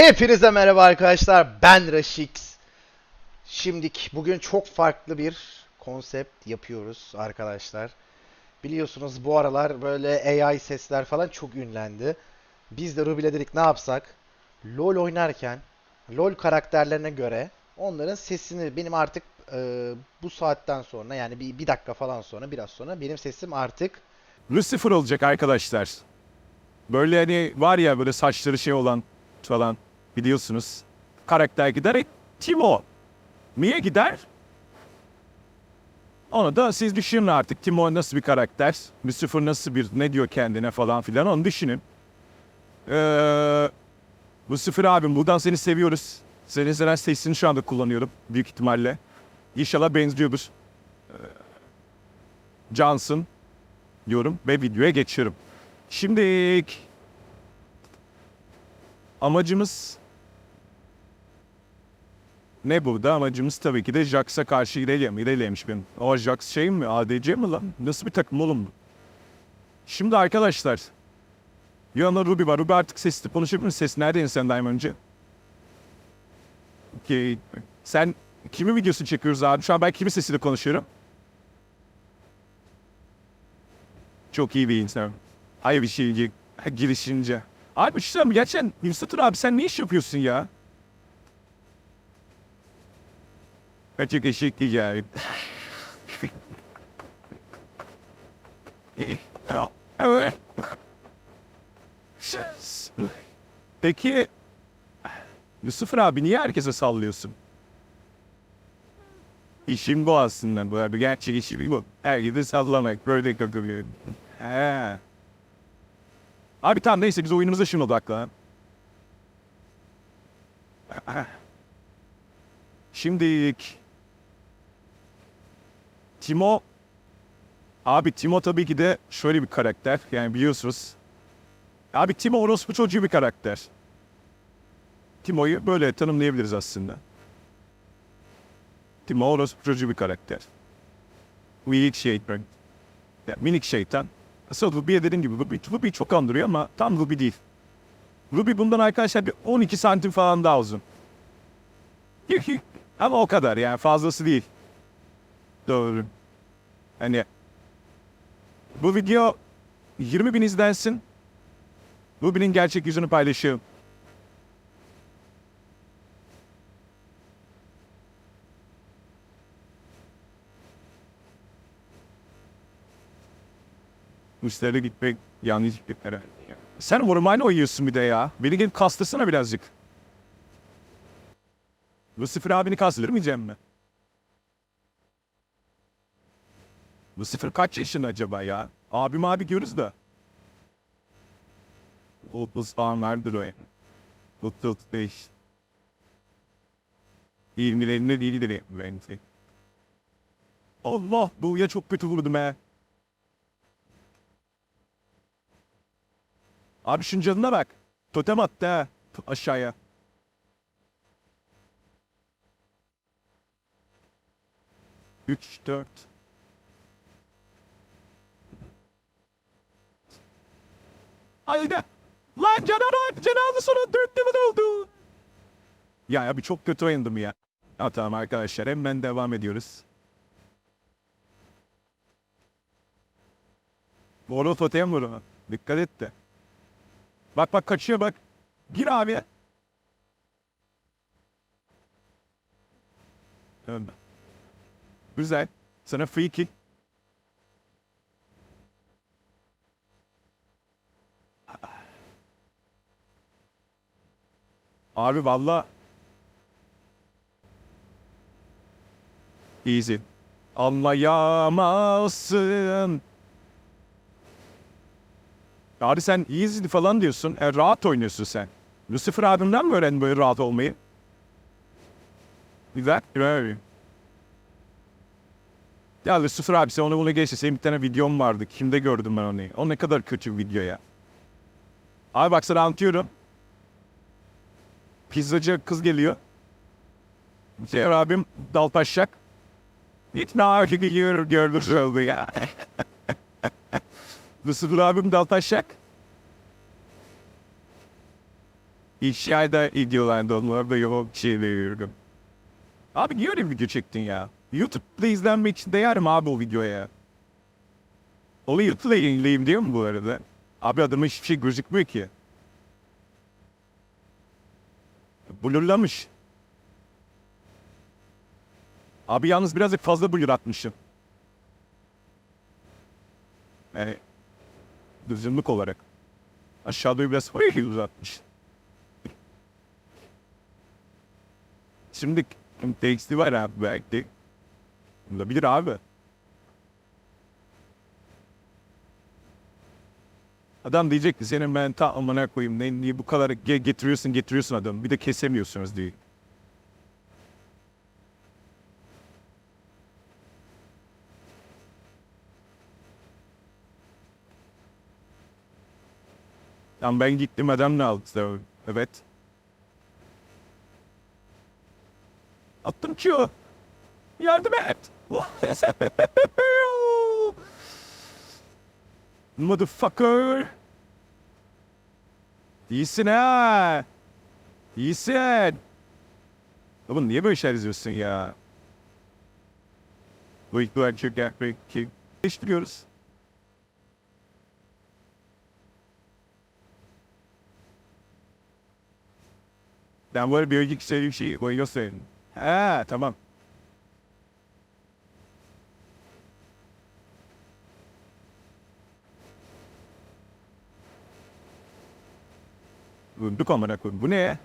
Hepinize merhaba arkadaşlar. Ben Raşix. Şimdik bugün çok farklı bir konsept yapıyoruz arkadaşlar. Biliyorsunuz bu aralar böyle AI sesler falan çok ünlendi. Biz de Ruby'le dedik ne yapsak? LoL oynarken LoL karakterlerine göre onların sesini benim artık e, bu saatten sonra yani bir, bir dakika falan sonra biraz sonra benim sesim artık Lucifer olacak arkadaşlar. Böyle hani var ya böyle saçları şey olan falan biliyorsunuz. Karakter gider e, Timo. Niye gider? Onu da siz düşünün artık. Timo nasıl bir karakter? Lucifer nasıl bir ne diyor kendine falan filan onu düşünün. Ee, Lucifer abim buradan seni seviyoruz. Senin senin sesini şu anda kullanıyorum büyük ihtimalle. İnşallah benziyordur. Ee, Johnson diyorum ve videoya geçiyorum. Şimdi amacımız ne burada? Amacımız tabii ki de Jax'a karşı İrelia mı? İrelia'ymış benim. O Jax şey mi? ADC mi lan? Nasıl bir takım oğlum? Şimdi arkadaşlar yanında Ruby var. Ruby artık sesli konuşabilir misin? Ses neredeydi sen daim önce? Okey. Sen kimin videosunu çekiyoruz abi? Şu an ben kimin sesiyle konuşuyorum? Çok iyi bir insan. Ay bir şey gi- girişince. Abi bir şey mi? Gerçekten Nilsatır abi sen ne iş yapıyorsun ya? Çok teşekkür ederim. Evet. Peki Yusuf abi niye herkese sallıyorsun? İşim bu aslında. Bu abi gerçek işim bu. Herkese sallamak. Böyle kakılıyor. He. Abi tamam neyse biz oyunumuza şimdi odaklan. Şimdi Timo Abi Timo tabii ki de şöyle bir karakter. Yani biliyorsunuz. Abi Timo orospu çocuğu bir karakter. Timo'yu böyle tanımlayabiliriz aslında. Timo orospu çocuğu bir karakter. Minik şeytan. Ya, minik şeytan. Aslında Ruby'ye dediğim gibi Ruby, Ruby çok andırıyor ama tam Ruby değil. Ruby bundan arkadaşlar bir 12 santim falan daha uzun. ama o kadar yani fazlası değil. Doğru. Hani bu video 20 bin izlensin. Ruby'nin gerçek yüzünü paylaşıyorum. Üstlere gitmek yanlış herhalde. Sen ormanla oynuyorsun bir de ya. Beni gelip kastırsana birazcık. Lucifer abini kastırmayacağım mı? Lucifer kaç yaşında acaba ya? Abim abi görürüz da. 30 falan vardır o yani. 35. 20'lerinde değildir yani bence. Allah bu ya çok kötü vurdum he. Abi şunun canına bak. Totem attı ha. Aşağıya. Üç, dört. Haydi. Lan canavar cenaze sonra dört level oldu. Ya abi çok kötü oynadım ya. Ha tamam arkadaşlar hemen devam ediyoruz. Doğru totem vur ona. Dikkat et de. Bak bak kaçıyor bak. Gir abi. Güzel. Sana free kick. Abi valla Easy. Anlayamazsın. Abi sen easy falan diyorsun. E, rahat oynuyorsun sen. Lucifer abimden mi öğrendin böyle rahat olmayı? Güzel. Güzel. Ya Lucifer abi sen onu bunu geçti. Senin bir tane videom vardı. Kimde gördüm ben onu? O ne kadar kötü bir video ya. Abi bak sana anlatıyorum. Pizzacı kız geliyor. Şey abim dalpaşacak. Hiç ne artık geliyor gördür oldu ya. Lucifer abim dalpaşacak. İşyayda videolarda onlarda yok şey veriyorum. Abi niye öyle video çektin ya? YouTube'da izlenmek için değer mi abi o videoya? Onu YouTube'da yayınlayayım diyor mu bu arada? Abi adamın hiçbir şey gözükmüyor ki. Blurlamış. Abi yalnız birazcık fazla blur atmışım. Yani düzünlük olarak. Aşağıda biraz uzatmış. Şimdi teksti var abi belki. Olabilir abi. Adam diyecek ki senin ben ta amına koyayım ne, niye bu kadar ge- getiriyorsun getiriyorsun adam bir de kesemiyorsunuz diye. Tamam ben gittim adam ne aldı? Evet. Attım ki o. Yardım et. Motherfucker. İyisin ha. İyisin. Oğlum niye böyle şeyler izliyorsun ya? İlk duvar çok yaklaşık. Değiştiriyoruz. Ben böyle bir önceki söylediğim şeyi koyuyorsun. Ha tamam. Öldük amına koyayım. Bu ne?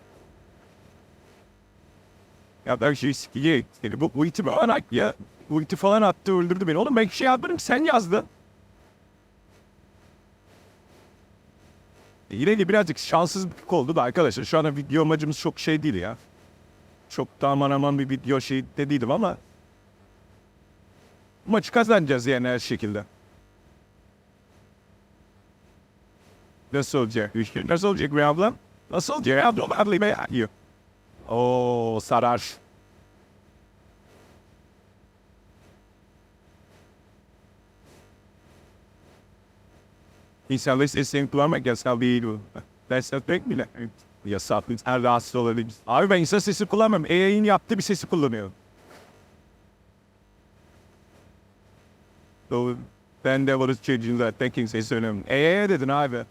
Ya ben şey sikiyim. Seni bu, iti falan at ya. Bu iti falan attı öldürdü beni. Oğlum ben şey yapmadım sen yazdın. E, Yine de birazcık şanssızlık oldu da arkadaşlar. Şu anda video amacımız çok şey değil ya. Çok da aman aman bir video şey de değildim ama. Maçı kazanacağız yani her şekilde. Nasıl olacak? Nasıl olacak be ablam? Nasıl ablam? Adlı be ya. Oo sarar. İnsanları seslerini kullanmak yasal değil bu. Ders etmek bile yasal. Her rahatsız olabilir. Abi ben insan sesi kullanmam. AI'nin yaptığı bir sesi kullanıyorum. Doğru. Ben de varız çocuğun zaten kimseye söylemiyorum. AI'ye dedin abi.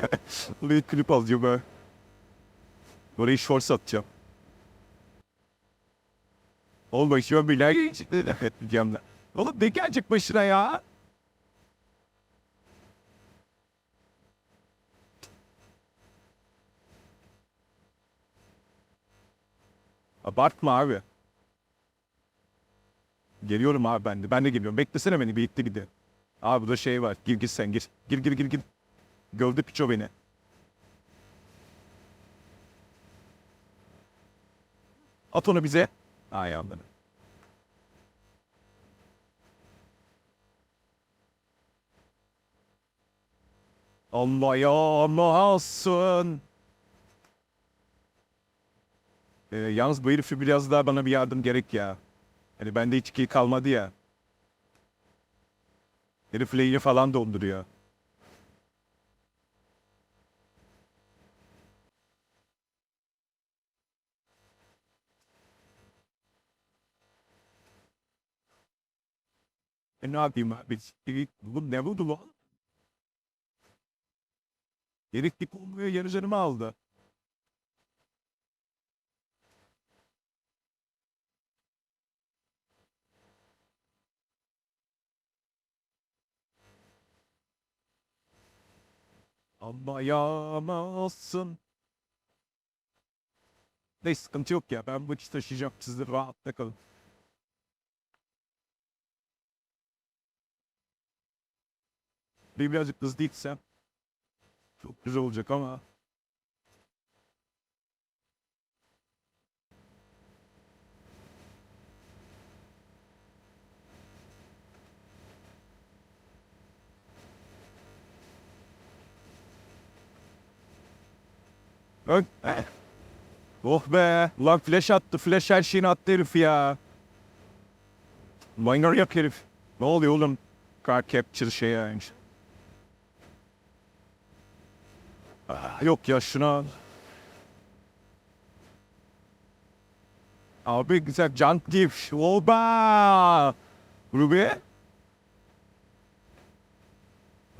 Burayı klip alacağım ben. Burayı short satacağım. Oğlum başıma bile geçti. Diyeceğim de. Oğlum ne gelecek başına ya? Abartma abi. Geliyorum abi ben de. Ben de geliyorum. Beklesene beni. Birlikte gidelim. Abi burada şey var. Gir gir sen gir. Gir gir gir gir. Gördü piço beni. At onu bize. Ay anladım. Allah yağmasın. Ee, yalnız bu herifi biraz daha bana bir yardım gerek ya. Hani bende hiç kill kalmadı ya. Herif falan donduruyor. E ne yapayım abi? E, Bu ne buldu lan? Herif dik olmuyor yarı canımı aldı. Ama yağmasın. Ne sıkıntı yok ya. Ben bu işi taşıyacağım. Siz de rahatta kalın. Bir birazcık hızlı gitsem çok güzel olacak ama Ön. Oh be. Ulan flash attı. Flash her şeyini attı herif ya. Miner yak herif. Ne oluyor oğlum? Car capture şey yani. Ah, yok ya şuna. Abi güzel junk diff. Oba! Ruby.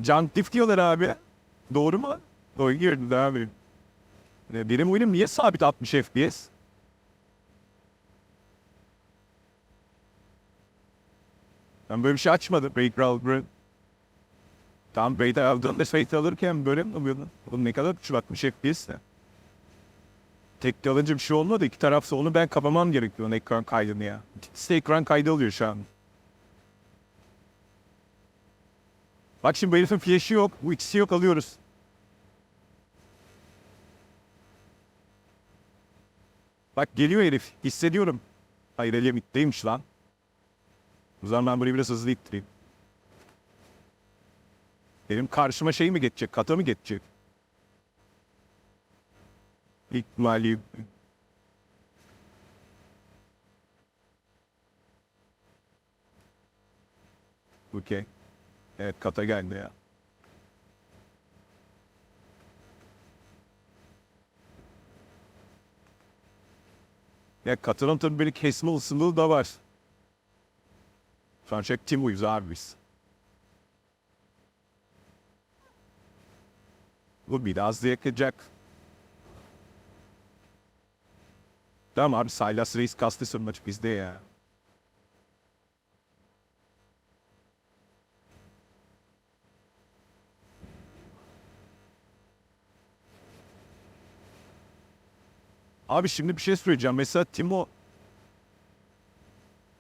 Junk diff diyorlar abi. Doğru mu? Doğru girdin abi. E, Benim oyunum niye sabit 60 FPS? Ben böyle bir şey açmadım. Break Round Tam Raid aldığında Fate alırken böyle mi oluyordu? Oğlum ne kadar küçük 60 FPS de. Tek alınca bir şey olmadı. İki tarafsa onu ben kapamam gerekiyor ekran kaydını ya. İkisi ekran kaydı alıyor şu an. Bak şimdi bu herifin flash'i yok. Bu ikisi yok alıyoruz. Bak geliyor herif. Hissediyorum. Hayır elim itteymiş lan. O zaman ben burayı biraz hızlı ittireyim. Benim karşıma şey mi geçecek? Kata mı geçecek? İhtimali. Okey. Evet kata geldi ya. Ya katılım tabii böyle kesme olasılığı da var. Çek tim uyuz abi biz. Bu biraz yakacak. Tamam abi Silas Reis kastı maç bizde ya. Abi şimdi bir şey söyleyeceğim. Mesela Timo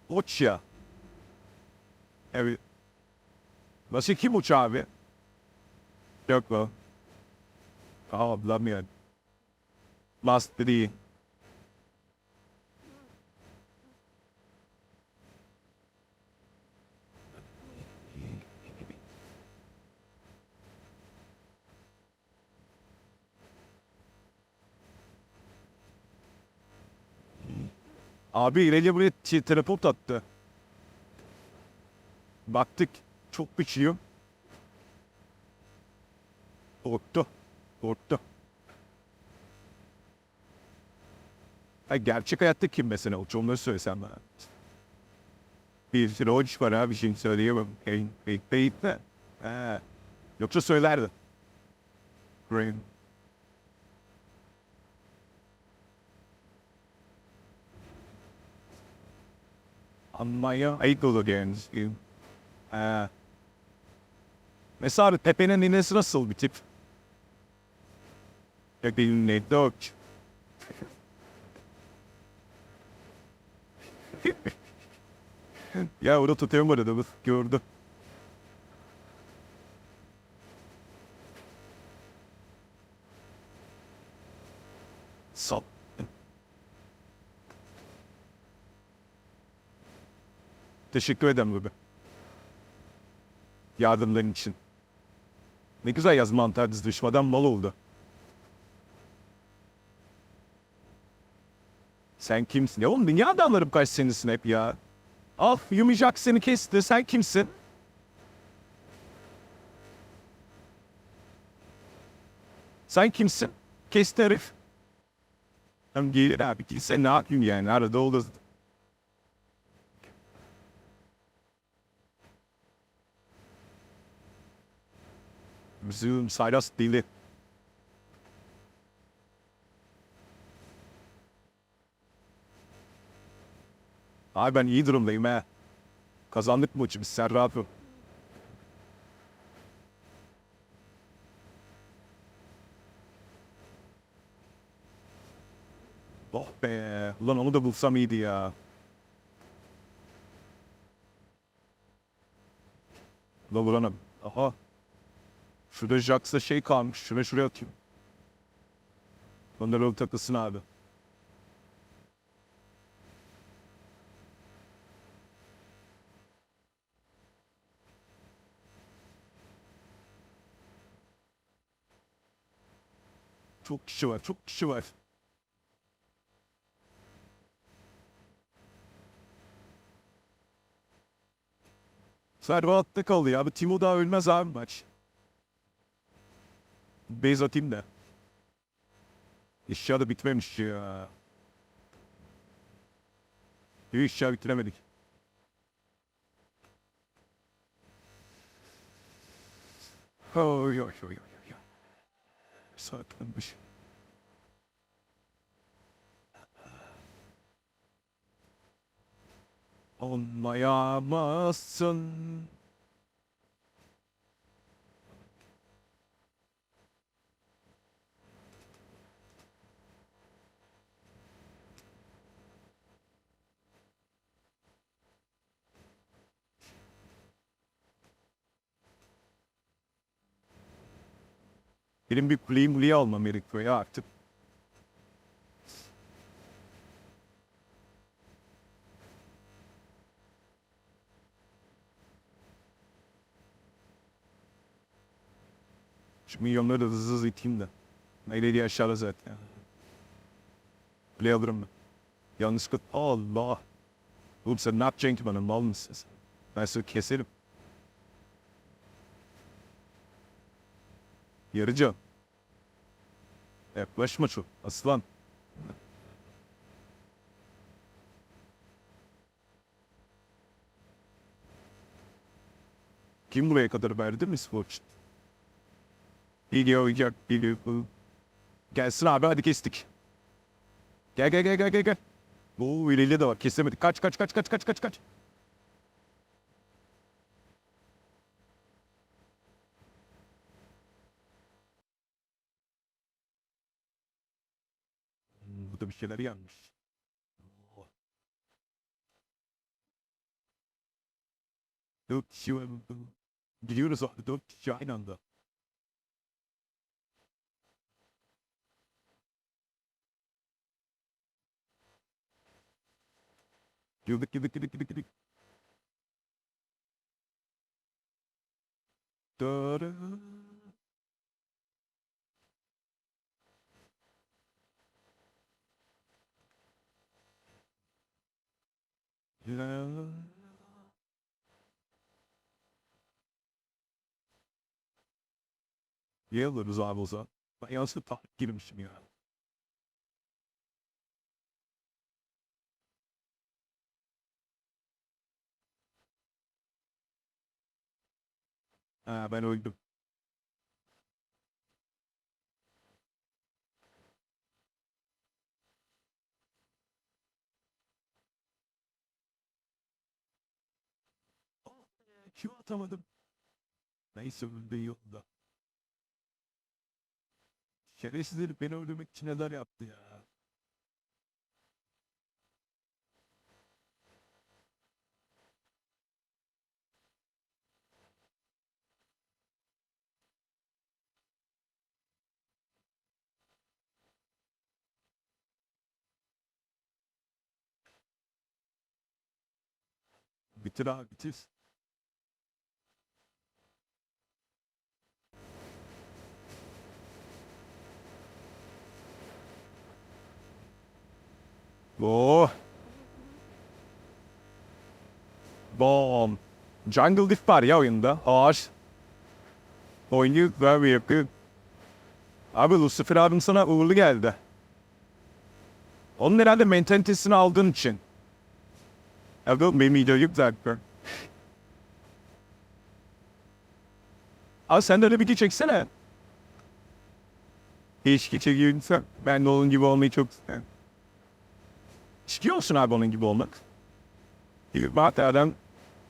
Oç ya. Evet. Nasıl kim uç abi? Yok mu? Aa bulamıyorum. Last three. Abi ileriye buraya teleport attı. Baktık. Çok güçlüyüm. Korktu. Korktu. Ha, gerçek hayatta kim mesela? O onları söylesem bana. Bir hoç var abi şimdi söyleyemem. Hey, hey, hey, de. Ha. Yoksa söylerdi. Green. Anmaya ayık olur yani. Mesela Pepe'nin ninesi nasıl bir tip? Pepe'nin ne dog? ya orada tutuyorum arada bu gördü. Sal. Teşekkür ederim Ruby. Yardımların için. Ne güzel yaz mantar dizdi. Düşmadan mal oldu. Sen kimsin? Ya oğlum niye adamlarım kaç senesin hep ya? Al yumuşak seni kesti. Sen kimsin? Sen kimsin? Kesti herif. Hem gelir abi ki sen ne yapayım yani arada olur. Zoom Cyrus dili. Abi ben iyi durumdayım he. Kazandık maçı biz ol. Oh be. Ulan onu da bulsam iyiydi ya. Ulan buranım. Aha. Şurada Jax'a şey kalmış. Şuna şuraya atayım. Öyle takılsın abi. Çok kişi var, çok kişi var. Serva kaldı ya. Bu Timo daha ölmez abi maç. Base atayım da. İşya da bitmemiş ya. Bir işya bitiremedik. Oy oy oy oy oy. Saatlenmiş. Benim bir kuleyi muleyi almam gerekiyor ya artık. Şu milyonları da hızlı hızlı iteyim de. Neyledi aşağıda zaten. Kule alırım ben. Yanlışlıkla Allah. Oğlum sen ne yapacaksın ki bana mal mısın sen? Ben seni keserim. Yarıcan. Yaklaşma çok. Aslan. Kim buraya kadar verdi mi Swatch? Geliyor, geliyor, geliyor. Gelsin abi hadi kestik. Gel gel gel gel gel gel. Oo ileriyle de var kesemedik. Kaç kaç kaç kaç kaç kaç kaç. Bir şeyler yanmış. Dört kişi var. Gidiyoruz abi dört kişi aynı anda. Girdik girdik girdik girdik girdik. Dara. İyi alırız abi o zaman. Ben tahrik girmişim ya. Ha ben öldüm. Kim atamadım? Neyse öldü iyi oldu. Şerefsiz beni öldürmek için neler yaptı ya. Bitir abi bitir. Oh. Bom. Jungle Diff var ya oyunda. Ağaç. Oynuyor ve yapıyor. Abi Lucifer abim sana uğurlu geldi. Onun herhalde mentalitesini aldığın için. Evet benim video yok zaten. Abi sen de öyle bir çeksene. Keşke çekiyorsan ben de gibi olmayı çok isterim. İstiyor musun abi onun gibi olmak? Bir bak adam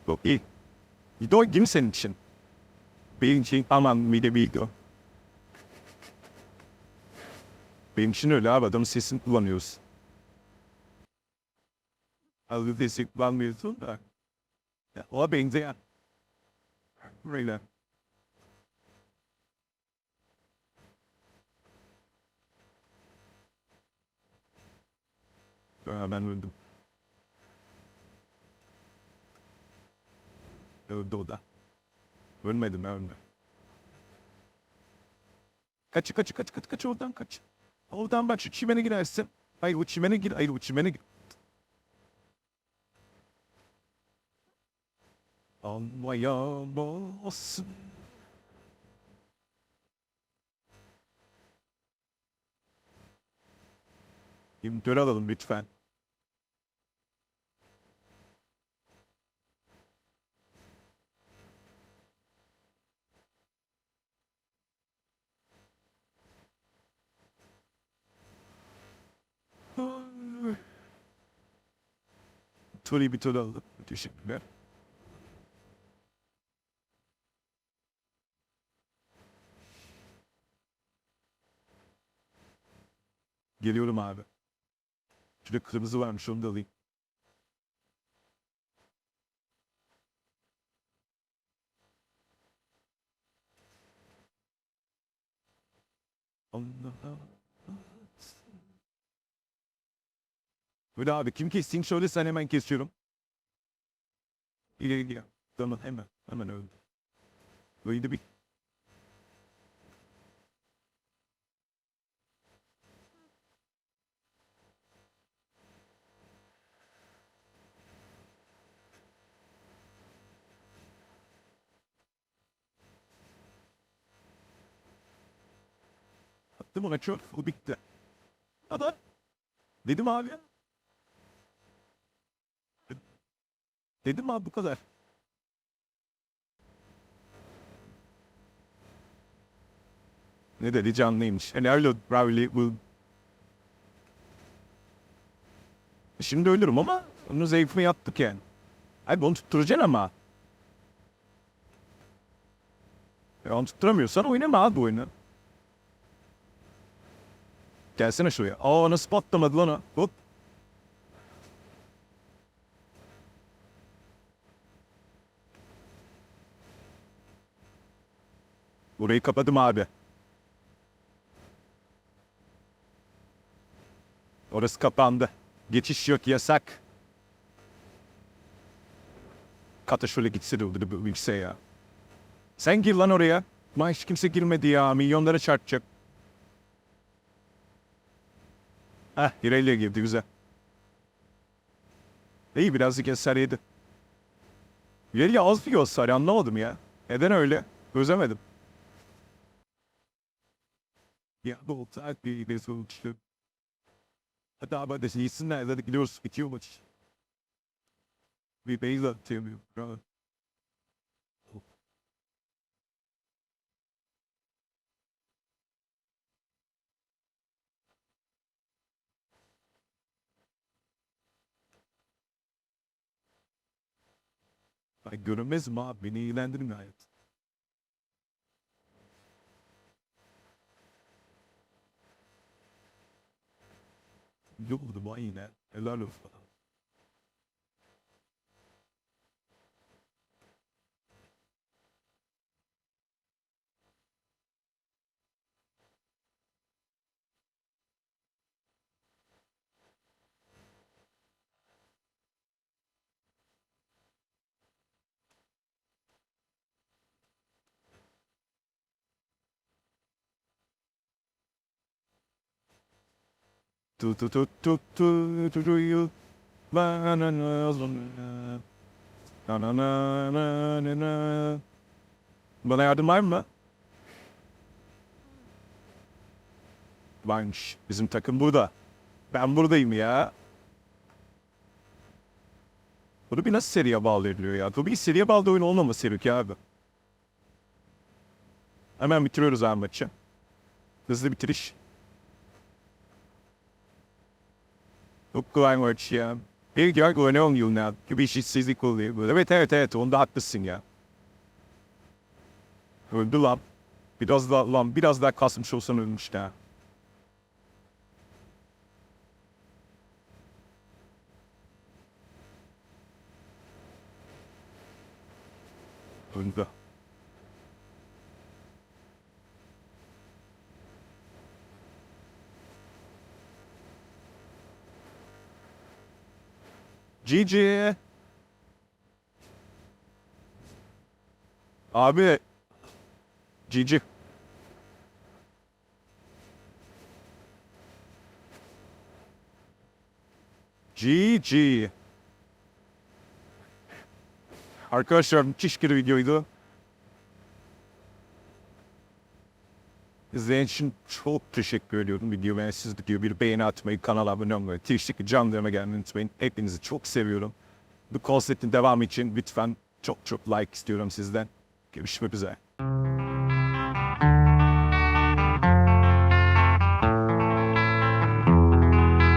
çok iyi. Video kim senin için? Benim için aman bir de video. Benim için öyle abi adamın sesini kullanıyoruz. Adı sesi kullanmıyorsun da. Ya, o benzeyen. Böyle. Ha, ben öldüm. Öldü o da. Ölmedim ölmedim. Kaç kaç kaç kaç kaç oradan kaç. Oradan bak şu çimene girersin. Hayır o çimene gir. Hayır o çimene gir. Anlayamazsın. İmtör alalım lütfen. Turi bir tur alalım. Teşekkürler. Geliyorum abi. Şurada kırmızı varmış onu da alayım. Allah. Böyle abi kim kessin şöyle sen hemen kesiyorum. İleri gidiyor. Tamam hemen. Hemen öldü. Böyle bir Attım ona çok. O bitti. Hadi. Dedim abi. Dedim abi bu kadar. Ne dedi canlıymış. Hello Bravely will... Şimdi ölürüm ama onu zayıfımı yaptık yani. Abi onu tutturacaksın ama. Ya onu tutturamıyorsan oynama abi bu oyunu. Gelsene şuraya. Aa nasıl patlamadı lan o? Hop. Burayı kapadım abi. Orası kapandı. Geçiş yok yasak. Kata şöyle gitse de oldu bu bilse ya. Sen gir lan oraya. Ma hiç kimse girmedi ya. Milyonlara çarpacak. Heh Irelia girdi güzel. İyi birazcık eser yedi. Irelia az bir hasar anlamadım ya. Neden öyle? Çözemedim. Ya bu olta bir bir sonuçtu. Hatta abi de iyisinler hadi gidiyoruz bitiyor maç. Bir beyza atıyorum. Ay görünmez mi abi? Beni ilgilendirmiyor hayat. Yoktu bu yine. Helal olsun. Tu tu tu tu tu tu tu you. La na na na na na na na Bana yardım var mı? Varmış. Bizim takım burada. Ben buradayım ya. Bunu bir nasıl seriye bağlayabiliyor ya? Bu bir seriye bağlı oyun olmaması gerekiyor abi. Hemen bitiriyoruz abi maçı. Hızlı bitiriş. Kolay maç ya. Bir gör oynuyorum yılına. Bir işsizlik oluyor. böyle. Evet evet evet onda haklısın ya. Öldü lan. Biraz daha lan biraz daha kasmış olsan ölmüş daha. Öldü. GG. Abi. GG. GG. Arkadaşlar müthiş bir videoydu. İzleyen için çok teşekkür ediyorum. Video ve siz video bir beğeni atmayı, kanala abone olmayı, Twitch'teki canlarıma gelmeyi unutmayın. Hepinizi çok seviyorum. Bu konseptin devamı için lütfen çok çok like istiyorum sizden. Görüşmek üzere.